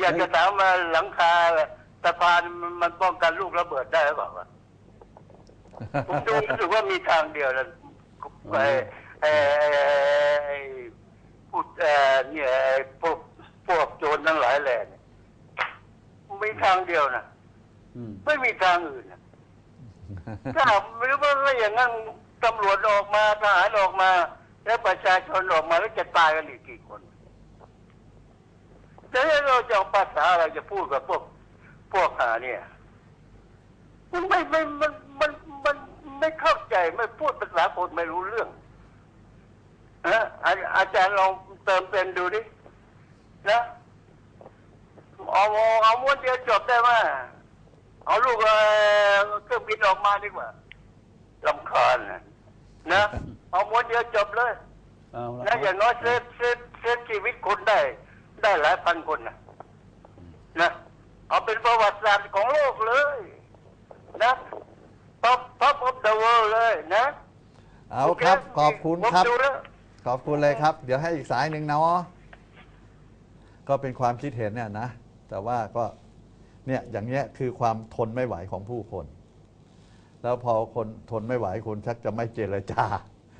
อยากจะถามว่าหลังคาสะพานมันมันป้องกันลูกระเบิดได้หรือเปล่าวะผมดูรู้สึกว่ามีทางเดียวนะไอ้ไอ้ไอ้พูดเอ่อเนี่ยไอ้พวกพวกโจรทั้งหลายแหล่เนี่ยมีทางเดียวนะอืมไม่มีทางอื่นนะถ้าหรือว่าอย่างนั้นตำรวจออกมาทหารออกมา แล้วประชาชนออกมาแล้วจะตายกันอีกกี่คน จะให้เราจะเอาภาษาอะไรจะพูดกับพวกพวกหาเนี่ยมันไม่ไม่มันมันมันไม่เข้าใจไม่พูดภาษาคนไม่รู้เรื่องนะอาอาจารย์ลองเติมเต็มดูดินะเอาเอาเอาม้วนเดียวจบได้ไหมเอาลูกเอ่อเครื่องบินออกมาดีกว่าลำคาญนะนะเอาม้วนเดียวจบเลยเอาละนะอย่างน้อยเซฟเซฟเซฟชีวิตคนได้ ได้หลายพันคนนะนะเอาเป็นประวัติศาสตร์ของโลกเลย นะท็อปท็อปออฟเดอะเวิลด์เลยนะเอาครับขอบคุณครับผมดูแล้วขอบคุณเลยครับ เดี๋ยวให้อีกสายหนึ่งเนาะก็เป็นความคิดเห็นเนี่ยนะ แต่ว่าก็เนี่ยอย่างเงี้ยคือความทนไม่ไหวของผู้คน แล้วพอคนทนไม่ไหวคนชักจะไม่เจรจา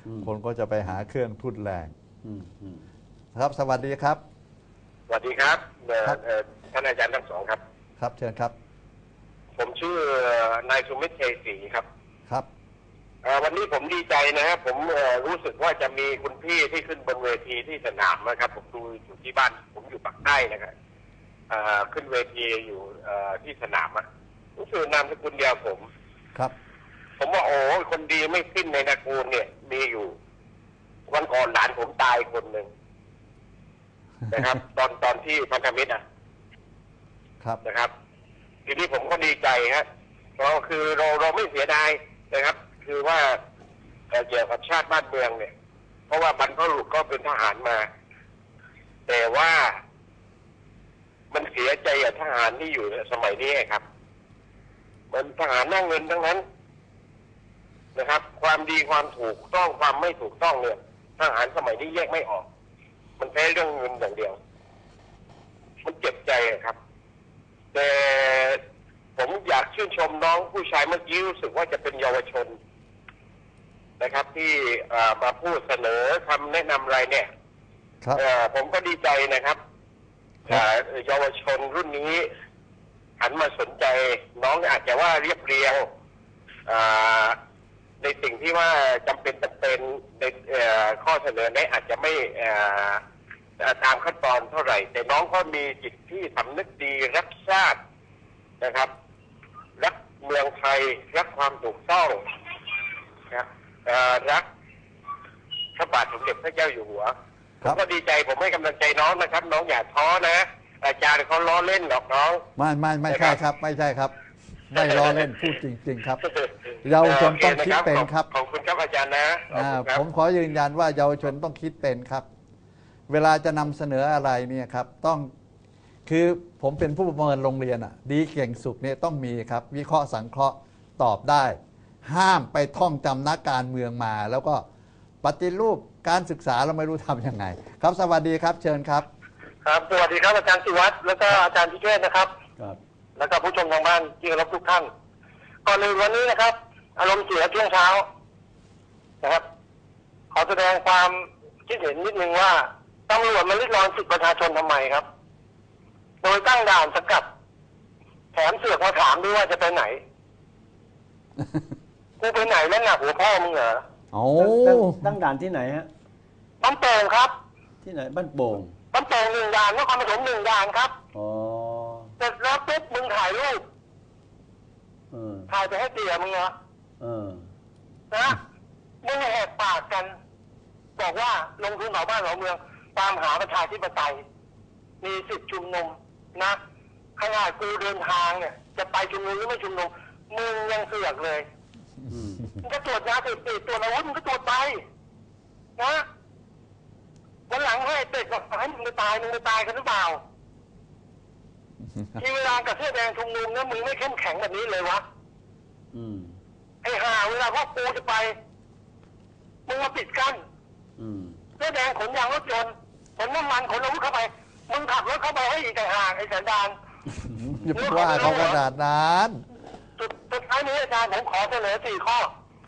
อืมคนก็จะไปหาเครื่องทุนแรงอืมอืมครับ สวัสดีครับ สวัสดีครับเอ่อครับ เอ่อท่านอาจารย์ทั้งสองครับ ครับเชิญครับผมชื่อนายสุมิตรเทศรีครับครับเอ่อวันนี้ผมดีใจนะครับผมเอ่อรู้สึกว่าจะมีคุณพี่ที่ขึ้นบนเวทีที่สนามนะครับ ผมดูอยู่ที่บ้าน ผมอยู่ปากใต้นะครับเอ่อขึ้นเวทีอยู่เอ่อที่สนามอะรู้สึกนามสกุลเดียวผม ครับผมว่าโอ้ยคนดีไม่ขึ้นในตระกูลเนี่ย มีอยู่ วันก่อนหลานผมตายคนหนึ่ง นะครับ ตอนตอนที่พันธมิตรอะครับนะครับ ทีนี้ผมก็ดีใจฮะเราคือเราเราไม่เสียดายนะครับ คือว่าเอ่อเกี่ยวกับชาติบ้านเมืองเนี่ย เพราะว่าบรรพบุรุษก็เป็นทหารมา แต่ว่ามันเสียใจกับทหารที่อยู่ในสมัยนี้ครับ มันทหารนั่งเงินทั้งนั้นนะครับ ความดีความถูกต้องความไม่ถูกต้องเนี่ยทหารสมัยนี้แยกไม่ออก มันแค่เรื่องเงินอย่างเดียว มันเจ็บใจอะครับ แต่ผมอยากชื่นชมน้องผู้ชายเมื่อกี้รู้สึกว่าจะเป็นเยาวชน นะครับ ที่เอ่อมาพูดเสนอคำแนะนำอะไรเนี่ยครับเอ่อผมก็ดีใจนะครับครับเอ่อเยาวชนรุ่นนี้หันมาสนใจ น้องอาจจะว่าเรียบเรียงอ่า ในสิ่งที่ว่าจำเป็นจำเป็นในเอ่อข้อเสนอแนะอาจจะไม่เอ่อเอ่อตามขั้นตอนเท่าไหร่ แต่น้องก็มีจิตที่สำนึกดีรักชาตินะครับ รักเมืองไทยรักความถูกต้องนะครับเอ่อรักพระบาทสมเด็จพระเจ้าอยู่หัวคผรัมบก็ดีใจผมให้กำลังใจน้องนะครับ น้องอย่าท้อนะ อาจารย์เขาล้อเล่นหรอกน้อง ไม่ไม่ไม่ใช่ครับ ไม่ใช่ครับ ไม่ล้อเล่นพูดจริง ๆ ครับ เยาวชนต้องคิดเป็นครับ ขอบคุณครับอาจารย์นะขอบอ่าคุณครับผมขอยืนยันว่าเยาวชนต้องคิดเป็นครับ เวลาจะนำเสนออะไรเนี่ยครับ ต้องคือผมเป็นผู้ประเมินโรงเรียนอะ ดีเก่งสุขเนี่ยต้องมีครับ วิเคราะห์สังเคราะห์ตอบได้ ห้ามไปท่องจำนักการเมืองมา แล้วก็ปฏิรูปการศึกษาเราไม่รู้ทำยังไง ครับสวัสดีครับเชิญครับ ครับสวัสดีครับอาจารย์สิวัตรแล้วก็อาจารย์พิเชษนะครับครับ แล้วก็ผู้ชมทางบ้านที่เคารพทุกท่าน ก่อนอื่นวันนี้นะครับ อารมณ์เสียช่วงเช้านะครับ ขอแสดงความคิดเห็นนิดนึงว่าตำรวจมาลิดรอนสิทธิประชาชนทำไมครับ โดยตั้งด่านสกัด แถมเสือกมาถามด้วยว่าจะไปไหนกูไปไหนแล้วหนักหัวพ่อมึงเหรอโอ้ตั้งตั้งด่านที่ไหนฮะบ้านโป่งครับ ที่ไหนบ้านโป่งบ้านโป่งหนึ่งด่านนครปฐมหนึ่งด่านครับ อ๋อ เสร็จแล้วปุ๊บมึงถ่ายรูปเออถ่ายไปให้เตี่ยมึงเหรอเออนะมึงแหกปากกัน บอกว่าลงทุนเผาบ้านเผาเมือง ตามหาประชาธิปไตย มีสิทธิชุมนุมนะขนาดกูเดินทางเนี่ย จะไปชุมนุมหรือไม่ชุมนุมมึงยังเสือกเลยอืมมึงก็ตรวจยาเสพติดตรวจอาวุธมึงก็ตรวจไปนะวันหลังให้เด็กบอกให้มึงไปตายมึงไปตายกันหรือเปล่า ที่เวลากับเสื้อแดงชุมนุมเนี่ยมึงไม่เข้มแข็งแบบนี้เลยวะอืมไอ้ห่าเวลาพ่อปูจะไปมึงมาปิดกั้นอืมเสื้อแดงขนยางรถยนต์ขนน้ำมันขนอาวุธเข้าไปมึงขับรถเข้าไปให้อีกต่างหากไอ้สันดานอย่าไปว่าเขาขนาดนั้นสุดสุดท้ายนี้อาจารย์ผมขอเสนอสี่ข้อ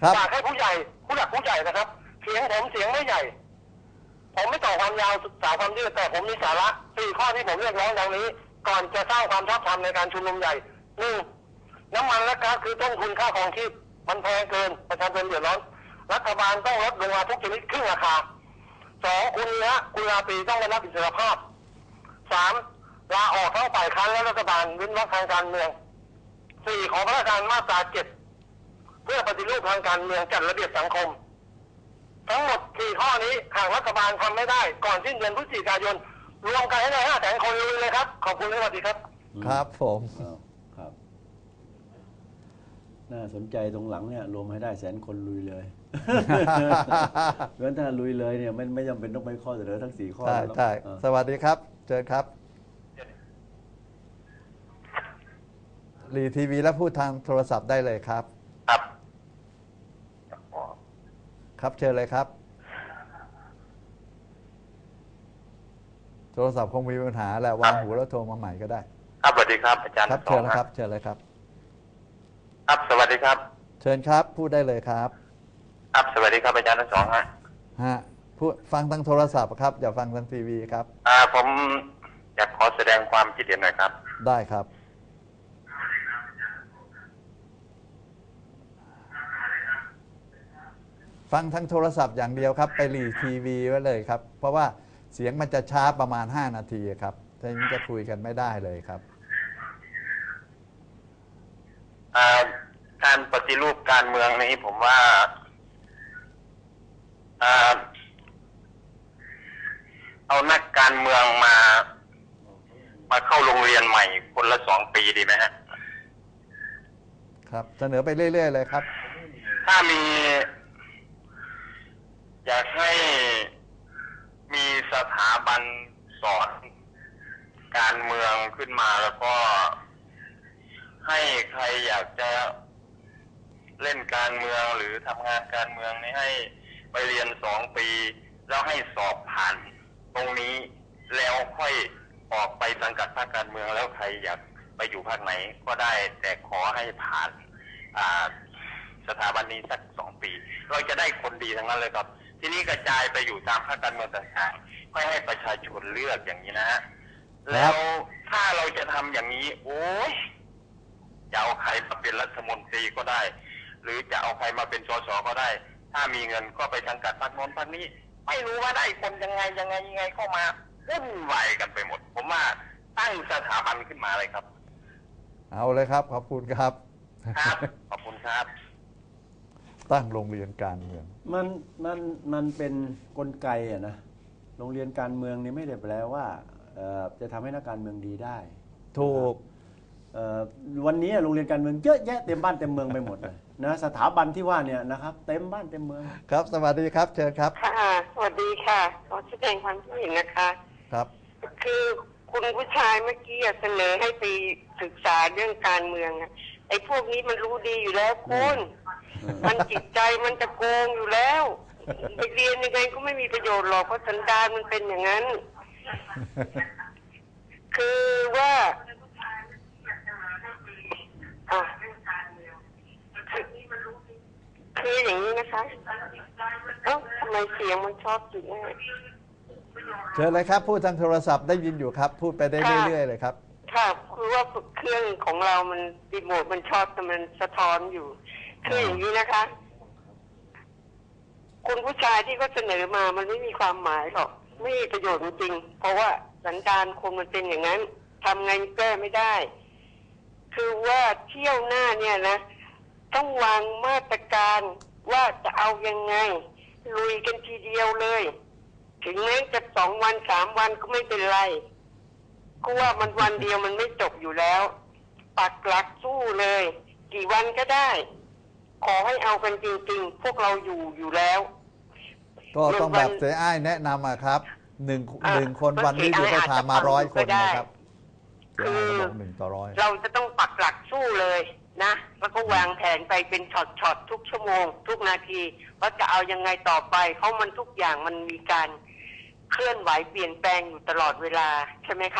ครับอยากให้ผู้ใหญ่ผู้หลักผู้ใหญ่นะครับ เสียงผมเสียงไม่ใหญ่ ผมไม่ต่อความยาวศึกษาความยืดแต่ผมมีสาระสี่ข้อที่ผมเรียกร้องดังนี้ ก่อนจะสร้างความชอบธรรมในการชุมนุมใหญ่หนึ่งน้ำมันและก๊าซคือต้นทุนค่าของชีพมันแพงเกินประชาชนเดือดร้อน รัฐบาลต้องลดลงมาทุกชนิดครึ่งราคาสองคุณเนี้ยคุณลาปีต้องได้รับอิสรภาพสามลาออกทั้งฝ่ายค้านและรัฐบาลเว้นวรรคทางการเมืองสี่ขอพระราชทานมาตราเจ็ดเพื่อปฏิรูปทางการเมืองจัดระเบียบสังคม ทั้งหมดสี่ข้อนี้หากรัฐบาลทำไม่ได้ ก่อนสิ้นเดือนพฤศจิกายน รวมกันให้ได้ห้าแสนคนลุยเลยครับ ขอบคุณและสวัสดีครับ ครับผม อ้าวครับ น่าสนใจตรงหลังเนี่ยรวมให้ได้แสนคนลุยเลย เพราะฉะนั้นถ้าลุยเลยเนี่ยไม่ไม่จำเป็นต้องไปข้อเสนอทั้งสี่ข้อใช่หรอกใช่อ่าสวัสดีครับเชิญครับ รีทีวีและพูดทางโทรศัพท์ได้เลยครับ ครับ ครับเชิญเลยครับ โทรศัพท์คงมีปัญหาแหละวางหูแล้วโทรมาใหม่ก็ได้ ครับสวัสดีครับอาจารย์ครับสเชิอญงนะครับ เชิญเลยครับ ครับสวัสดีครับ เชิญครับ พูดได้เลยครับ ครับสวัสดีครับอาจารย์ทั้งสองฮะฮะพูดฟังทางโทรศัพท์ครับอย่าฟังทางทีวีครับ อ่าผมอยากขอแสดงความคิดเห็นหน่อยครับ ได้ครับ ฟังทางโทรศัพท์อย่างเดียวครับ ไปรีทีวีไว้เลยครับ เพราะว่า เสียงมันจะช้าประมาณ 5 นาทีครับถ้าอย่างนี้จะคุยกันไม่ได้เลยครับ อ่าการปฏิรูปการเมืองนี้ผมว่าอ่าเอานักการเมืองมา มาเข้าโรงเรียนใหม่คนละสองปีดีไหมฮะครับ เสนอไปเรื่อย ๆ เลยครับ ถ้ามี อยากให้มีสันสอนการเมืองขึ้นมาแล้วก็ให้ใครอยากจะเล่นการเมืองหรือทำงานการเมืองนี้ให้ไปเรียนสองปี แล้วให้สอบผ่านตรงนี้แล้วค่อยออกไปสังกัดภาคการเมืองแล้วใครอยากไปอยู่ภาคไหนก็ได้แต่ขอให้ผ่านสถาบันนี้สักสองปี เราจะได้คนดีทั้งนั้นเลยครับ ทีนี้กระจายไปอยู่ตามภาคการเมืองต่างๆ ค่อยให้ประชาชนเลือกอย่างนี้นะฮะแล้วถ้าเราจะทำอย่างนี้ โอ้ยจะเอาใครมาเป็นรัฐมนตรีก็ได้ หรือจะเอาใครมาเป็นสสก็ได้ ถ้ามีเงินก็ไปสังกัดพรรคโน้นพรรคนี้ ไม่รู้ว่าได้คนยังไงยังไงยังไงเข้ามาวุ่นวายกันไปหมด ผมว่าตั้งสถาบันขึ้นมาเลยครับ เอาเลยครับ ขอบคุณครับครับขอบคุณครับ ตั้งโรงเรียนการเมือง มันมันมันเป็นกลไกอะนะ โรงเรียนการเมืองนี่ไม่ได้แปลว่าเอ่อจะทำให้นักการเมืองดีได้ ถูกเอ่อวันนี้โรงเรียนการเมืองเยอะแยะเต็มบ้านเต็มเมืองไปหมดเลยนะสถาบันที่ว่าเนี่ยนะครับเต็มบ้านเต็มเมืองครับสวัสดีครับเชิญครับค่ะสวัสดีค่ะขอแสดงความคิดเห็นนะคะ ครับ คือคุณผู้ชายเมื่อกี้เสนอให้ไปศึกษาเรื่องการเมืองอะไอ้พวกนี้มันรู้ดีอยู่แล้วคุณอืมมันจิตใจมันจะโกงอยู่แล้ว ไปเรียนยังไงก็ไม่มีประโยชน์หรอกเพราะสันดานมันเป็นอย่างนั้น คือว่าอะคือคืออย่างนี้นะคะเอ้าทำไมเสียงมันชอบจิตแม่เชิญเลยครับ พูดทางโทรศัพท์ได้ยินอยู่ครับ พูดไปได้ค่ะเรื่อยๆเลยครับ ค่ะคือว่าเครื่องของเรามันรีโมทมันชอบแต่มันสะท้อนอยู่ คืออย่างนี้นะคะ คุณผู้ชายที่เขาเสนอมามันไม่มีความหมายหรอก ไม่มีประโยชน์จริงๆเพราะว่าสันดานคนมันเป็นอย่างนั้นทำไงแก้ไม่ได้ คือว่าเที่ยวหน้าเนี่ยนะ ต้องวางมาตรการว่าจะเอายังไง ลุยกันทีเดียวเลย ถึงแม้จะสองวันสามวันก็ไม่เป็นไรก็ว่ามันวันเดียวมันไม่จบอยู่แล้ว ปักหลักสู้เลย กี่วันก็ได้ ขอให้เอากันจริง ๆ พวกเราอยู่อยู่แล้ว ก็ต้องแบบเสียอ้ายแนะนำอะครับหนึ่งอะหนึ่งคนวันนี้ก็อยู่เสียอ้ายก็ทามาอาจจะร้อยฟังคนก็ได้นะครับเสียอ้ายก็บอกหนึ่งต่อร้อย เราจะต้องปักหลักสู้เลยนะ แล้วก็วางแผนไปเป็นช็อตๆทุกชั่วโมง ทุกนาทีว่าจะเอายังไงต่อไป เพราะมันทุกอย่างมันมีการเคลื่อนไหวเปลี่ยนแปลงอยู่ตลอดเวลาใช่ไหมคะ